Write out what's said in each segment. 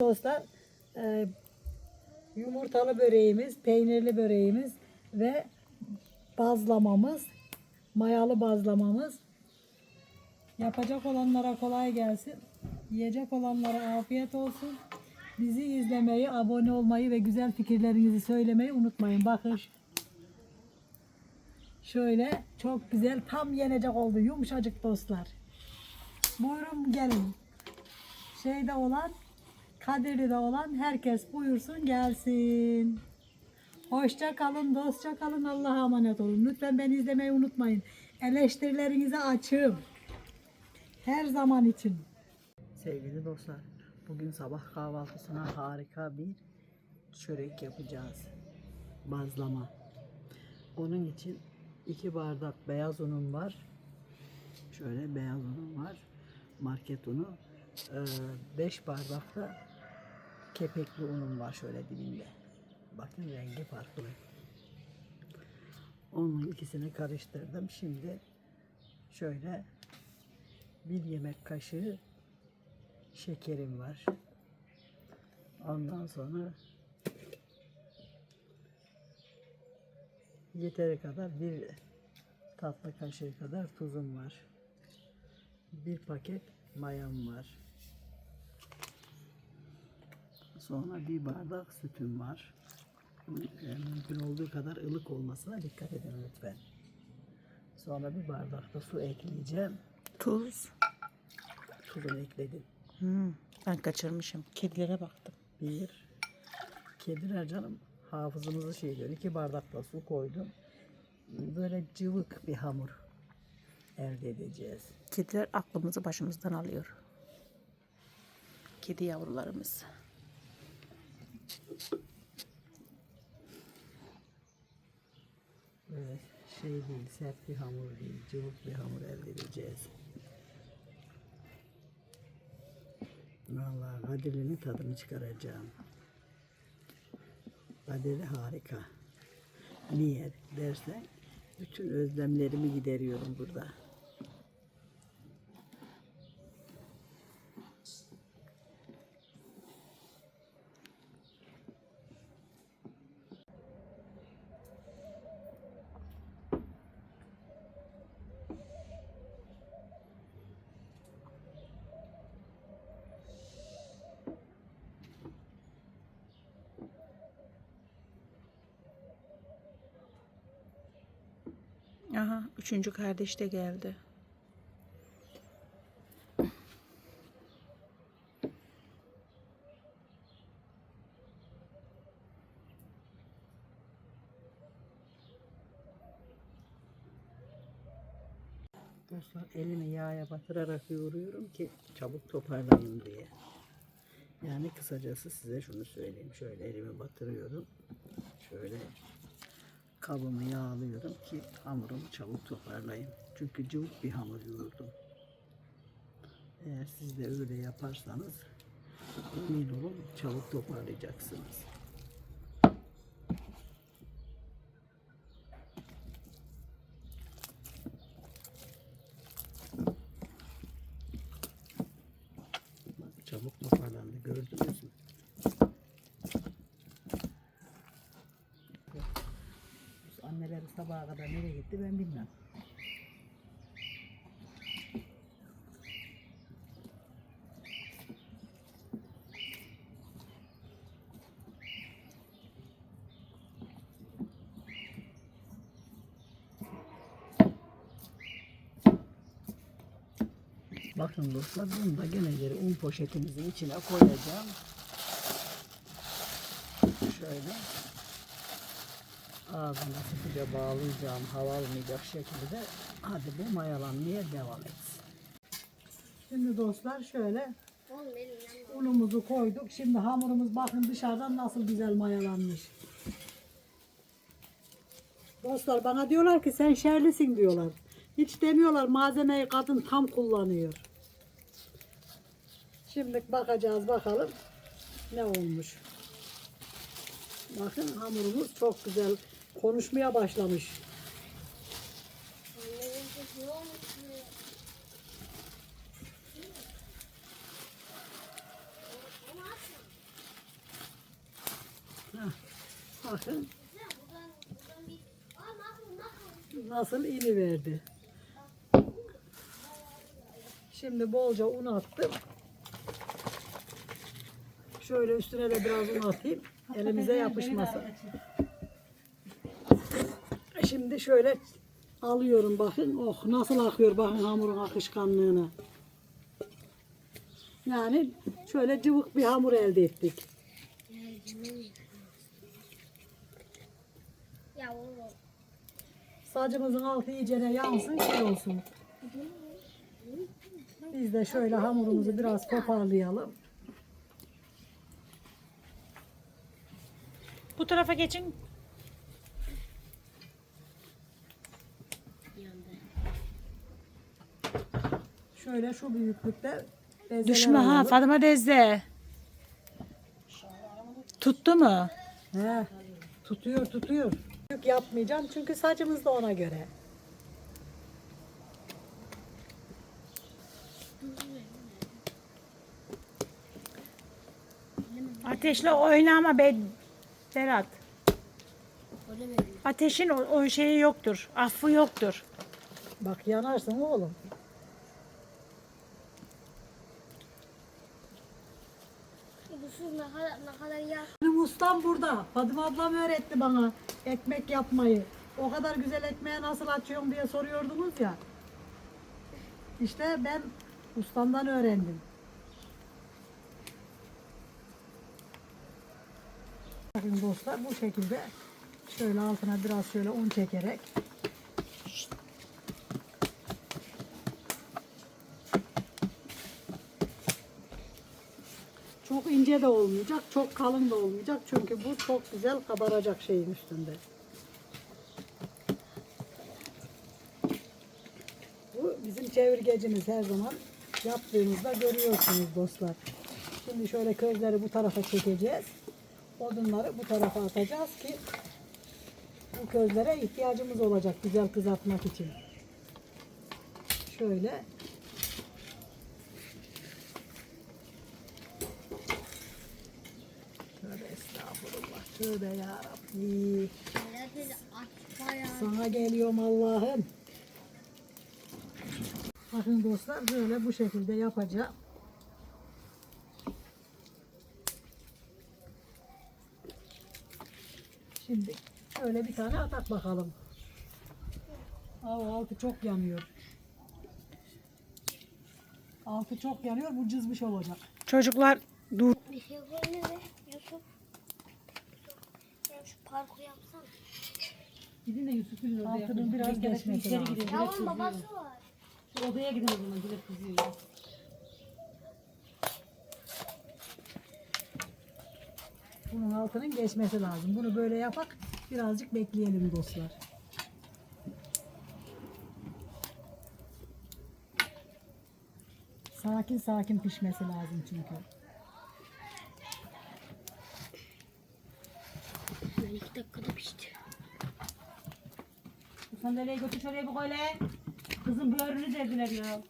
Dostlar e, yumurtalı böreğimiz, peynirli böreğimiz ve bazlamamız, mayalı bazlamamız. Yapacak olanlara kolay gelsin. Yiyecek olanlara afiyet olsun. Bizi izlemeyi, abone olmayı ve güzel fikirlerinizi söylemeyi unutmayın. Bakın şöyle çok güzel tam yenecek oldu yumuşacık dostlar. Buyurun gelin. Şeyde olan Kadirli'de olan herkes buyursun gelsin. Hoşça kalın, dostça kalın, Allah'a emanet olun. Lütfen beni izlemeyi unutmayın. Eleştirilerinize açığım. Her zaman için. Sevgili dostlar, bugün sabah kahvaltısına harika bir çörek yapacağız. Bazlama. Onun için iki bardak beyaz unum var. Şöyle beyaz unum var. Market unu. 5 bardak da kepekli unum var şöyle dibinde. Bakın rengi farklı. Onun ikisini karıştırdım. Şimdi şöyle bir yemek kaşığı şekerim var. Ondan sonra yeteri kadar bir tatlı kaşığı kadar tuzum var. Bir paket mayam var. Sonra bir bardak sütüm var. E, Mümkün olduğu kadar ılık olmasına dikkat edin lütfen. Sonra bir bardak da su ekleyeceğim. Tuz. Tuzunu ekledim. Hmm, ben kaçırmışım. Kedilere baktım. Bir. Kediler canım hafızamızı şey diyor. İki bardak da su koydum. Böyle cıvık bir hamur elde edeceğiz. Kediler aklımızı başımızdan alıyor. Kedi yavrularımız. Şey değil, sert bir hamur değil, cıvık bir hamur elde edeceğiz. Vallahi Kadirli'nin tadını çıkaracağım. Kadirli harika. Niye dersen bütün özlemlerimi gideriyorum burada. Üçüncü kardeş de geldi. Dostlar elimi yağa batırarak yoğuruyorum ki çabuk toparlayayım diye. Yani kısacası size şunu söyleyeyim. Şöyle elimi batırıyorum. Şöyle kabımı yağlıyorum ki hamurumu çabuk toparlayayım. Çünkü cıvık bir hamur yoğurdum. Eğer siz de öyle yaparsanız emin olun çabuk toparlayacaksınız. Gitti ben bilmem. Bakın dostlar bunu da gene un poşetimizin içine koyacağım. Şöyle ağzına sıkıca bağlayacağım hava almayacak şekilde hadi bu mayalanmaya devam etsin. Şimdi dostlar şöyle unumuzu koyduk. Şimdi hamurumuz bakın dışarıdan nasıl güzel mayalanmış. Dostlar bana diyorlar ki sen şerlisin diyorlar. Hiç demiyorlar malzemeyi kadın tam kullanıyor. Şimdi bakacağız bakalım ne olmuş. Bakın hamurumuz çok güzel konuşmaya başlamış. Bakın. Nasıl ini verdi. Şimdi bolca un attım. Şöyle üstüne de biraz un atayım. Elimize yapışmasın. Şimdi şöyle alıyorum bakın. Oh nasıl akıyor bakın hamurun akışkanlığına. Yani şöyle cıvık bir hamur elde ettik. Sacımızın altı iyicene yansın şey olsun. Biz de şöyle hamurumuzu biraz toparlayalım. Bu tarafa geçin. Şöyle şu büyüklükte bezeler Düşme ha alalım. Fatıma teyze. Tuttu mu? He, tutuyor tutuyor. Büyük yapmayacağım çünkü sacımız da ona göre. Ateşle oynama be Berat. Ateşin o, o şeyi yoktur. Affı yoktur. Bak yanarsın oğlum. Bu su ne kadar, ne kadar yağ. Benim ustam burada. Fatıma ablam öğretti bana ekmek yapmayı. O kadar güzel ekmeği nasıl açıyorum diye soruyordunuz ya. İşte ben ustamdan öğrendim. Bakın dostlar bu şekilde şöyle altına biraz şöyle un çekerek Çok ince de olmayacak, çok kalın da olmayacak. Çünkü bu çok güzel kabaracak şeyin üstünde. Bu bizim çevirgecimiz her zaman yaptığımızda görüyorsunuz dostlar. Şimdi şöyle közleri bu tarafa çekeceğiz. Odunları bu tarafa atacağız ki bu közlere ihtiyacımız olacak güzel kızartmak için. Şöyle Tövbe estağfurullah. Tövbe ya. Sana geliyorum Allah'ım. Bakın dostlar böyle bu şekilde yapacağım. Şimdi şöyle bir tane atak bakalım. Aa, altı çok yanıyor. Altı çok yanıyor. Bu cızmış olacak. Çocuklar dur. Bir şey koyun be Yusuf. Ya şu parkur yapsana. Gidin de Yusuf'un orada Altının biraz geçmesi içeri lazım. gidin. Ya onun babası var. Şu Odaya gidin o zaman direkt kızıyor ya. Bunun altının geçmesi lazım. Bunu böyle yapak birazcık bekleyelim dostlar. Sakin sakin pişmesi lazım çünkü. İki dakikada pişti. Bu sandalyeyi götür şuraya bir koy lan. Kızın böğrünü derdiler ya.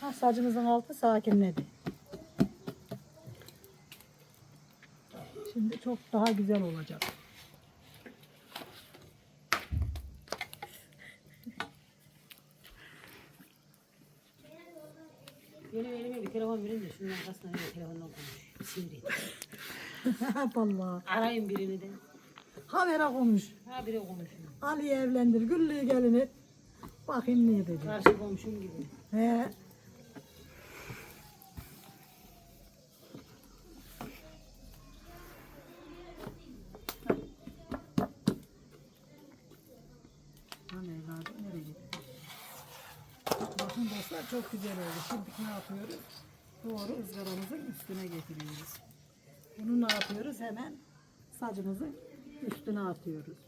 Ha, sacımızın altı sakinledi. Şimdi çok daha güzel olacak. Benim elime bir telefon verin de şunun arkasına öyle telefonla konuş. Sivri. Vallahi. Arayın birini de. Habere konuş. Ha biri konuşuyor. Ali'yi evlendir, Güllü'yü gelin et. Bakayım ne dedi. Karşı komşum gibi. He. Çok güzel oldu. Şimdi ne yapıyoruz? Doğru ızgaramızın üstüne getiriyoruz. Bunu ne yapıyoruz? Hemen sacımızın üstüne atıyoruz.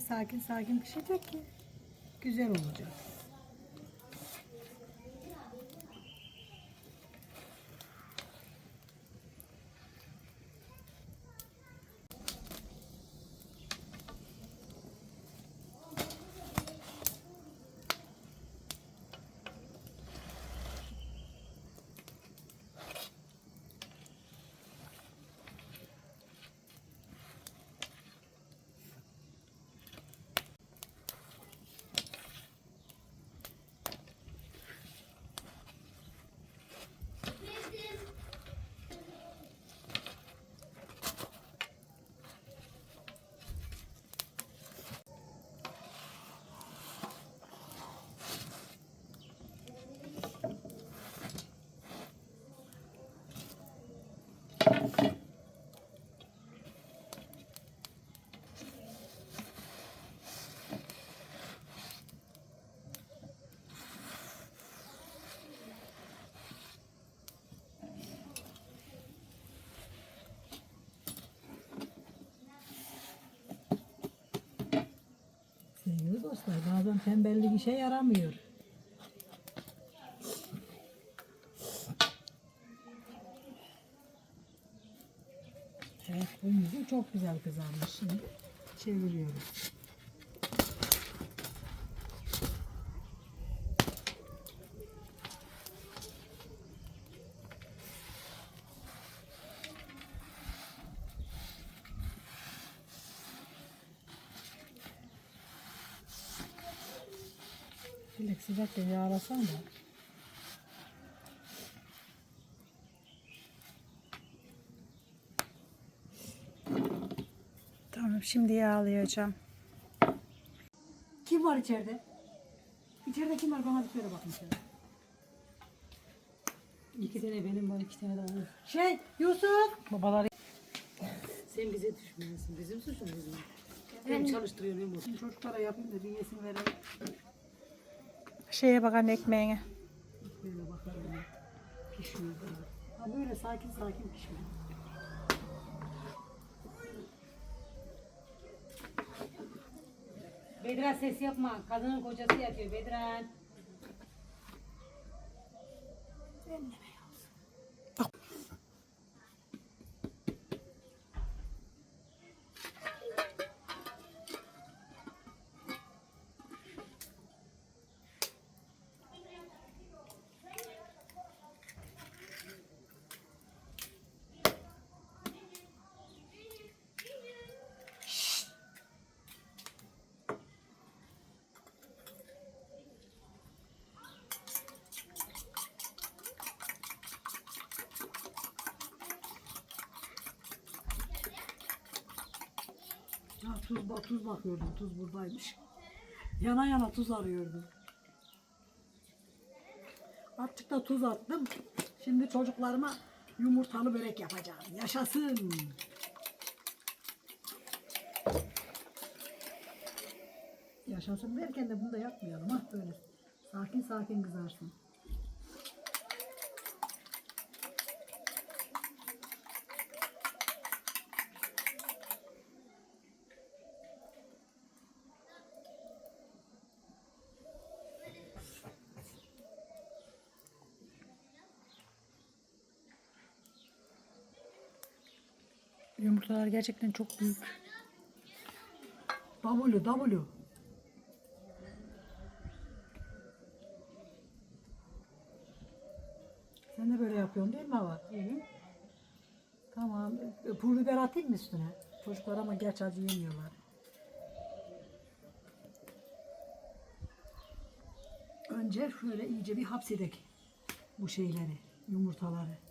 Sakin sakin pişecek ki güzel olacak. Dostlar bazen tembellik işe yaramıyor. Evet bu yüzü çok güzel kızarmış. Şimdi çeviriyoruz. Dilek sıcak ya yağlasan. Tamam şimdi yağlayacağım. Kim var içeride? İçeride kim var bana bir söyle bakın şöyle. İki tane benim var, iki tane de onun. Şey Yusuf. Babaları... Sen bize düşmüyorsun. Bizim suçun bizim. Hem çalıştırıyor hem bu. Şimdi çocuklara yapayım da bir yesin verelim. Şeye bak anne ekmeğine. Böyle bakalım. Pişmiyor. Ha böyle sakin sakin pişmiyor. Bedran ses yapma. Kadının kocası yapıyor Bedran. Ha, tuz, tuz bakıyordum. Tuz buradaymış. Yana yana tuz arıyordum. Azıcık da tuz attım. Şimdi çocuklarıma yumurtalı börek yapacağım. Yaşasın. Yaşasın derken de bunu da yapmayalım. Ha böyle sakin sakin kızarsın. Yumurtalar gerçekten çok büyük. W W. Sen de böyle yapıyorsun değil mi Hava? Tamam. E, Pul biber atayım mı üstüne? Çocuklar ama geç acı yemiyorlar. Önce şöyle iyice bir hapsedek bu şeyleri, yumurtaları.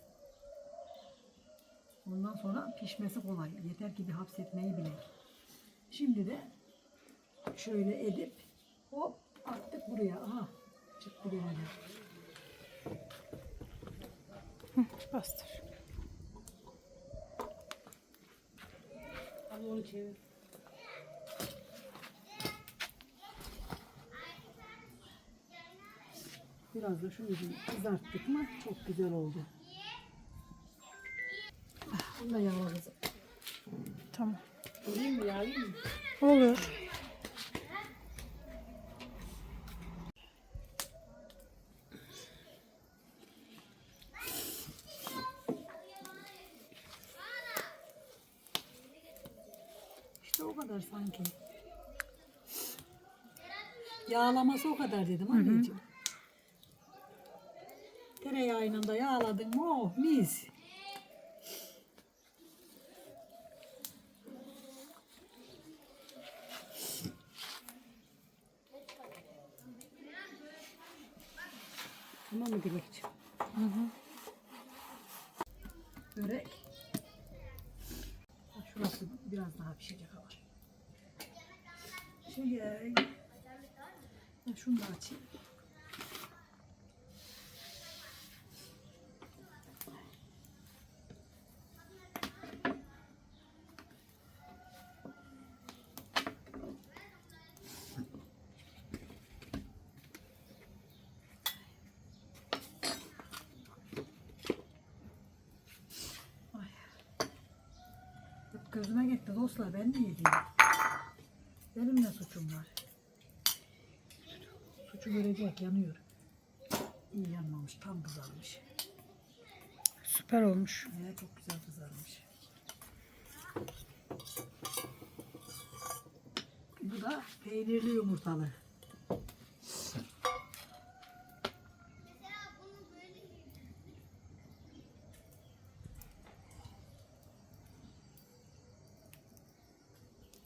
Ondan sonra pişmesi kolay. Yeter ki bir hapsetmeyi bilek. Şimdi de şöyle edip hop attık buraya. Aha çıktı gene de. Bastır. Abi onu çevir. Biraz da şunu kızarttık mı çok güzel oldu. Bunu da yağla kızım. Tamam. İyi mi ya? İyi? Olur. İşte o kadar sanki. Yağlaması o kadar dedim anneciğim. Tereyağıyla da yağladın mı? Oh mis. Şunu da açayım. Gözüme gitti dostlar ben de yediğim. Benim ne suçum var? Suçu görecek yanıyor. İyi yanmamış tam kızarmış. Süper olmuş. Ee, çok güzel kızarmış. Bu da peynirli yumurtalı.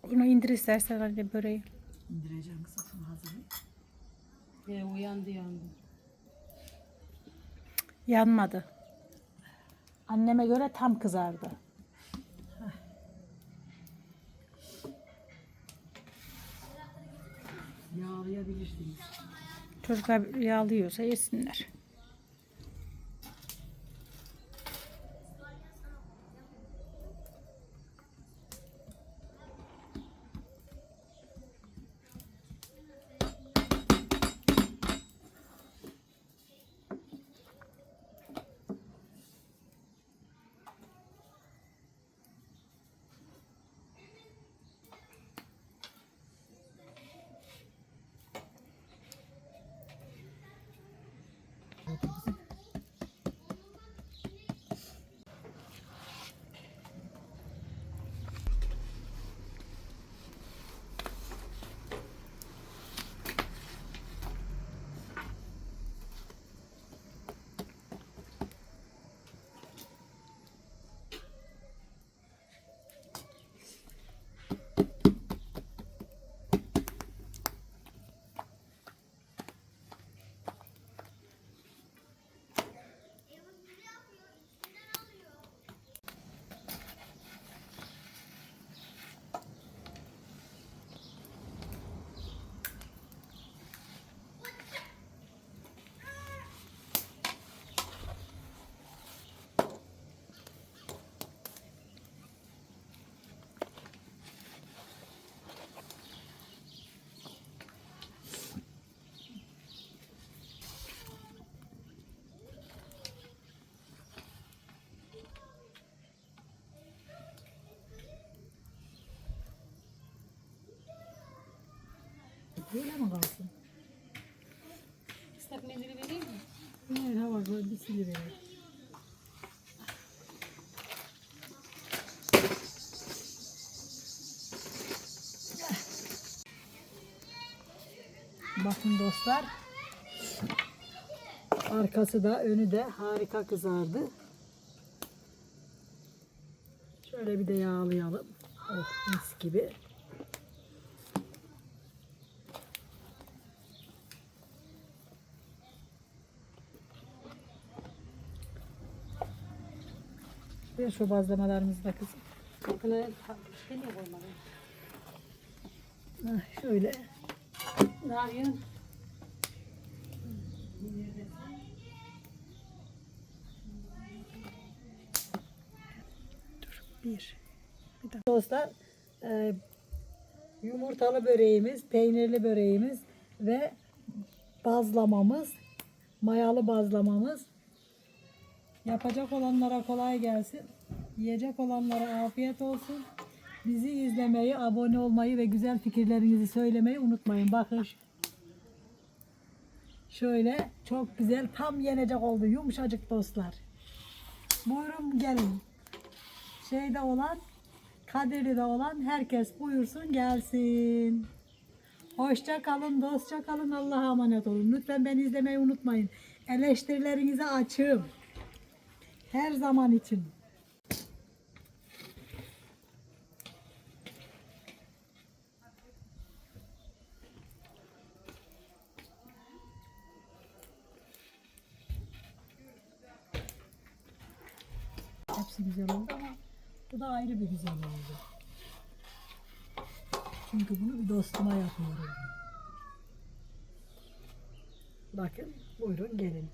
Bunu indir istersen hadi böreği. İndireceğim kısafını hazırlayayım. He uyandı yandı. Yanmadı. Anneme göre tam kızardı. Yağlayabilirsiniz. Çocuklar yağlıyorsa yesinler. Böyle mi kalsın? Islak mendili vereyim mi? Evet hava böyle bir siliverir. Bakın dostlar. Arkası da önü de harika kızardı. Şöyle bir de yağlayalım. Oh mis gibi. Ver şu bazlamalarımızı da kızım. Bakın şey niye koymadın? Ah, şöyle. Ne yapıyorsun? Bir. Dostlar e, yumurtalı böreğimiz, peynirli böreğimiz ve bazlamamız, mayalı bazlamamız. Yapacak olanlara kolay gelsin. Yiyecek olanlara afiyet olsun. Bizi izlemeyi, abone olmayı ve güzel fikirlerinizi söylemeyi unutmayın. Bakın şöyle çok güzel tam yenecek oldu yumuşacık dostlar. Buyurun gelin. Şeyde olan kaderi de olan herkes buyursun gelsin. Hoşça kalın, dostça kalın, Allah'a emanet olun. Lütfen beni izlemeyi unutmayın. Eleştirilerinizi açığım. Her zaman için. Hepsi güzel oldu ama bu da ayrı bir güzel oldu. Çünkü bunu bir dostuma yapıyorum. Bakın buyurun gelin.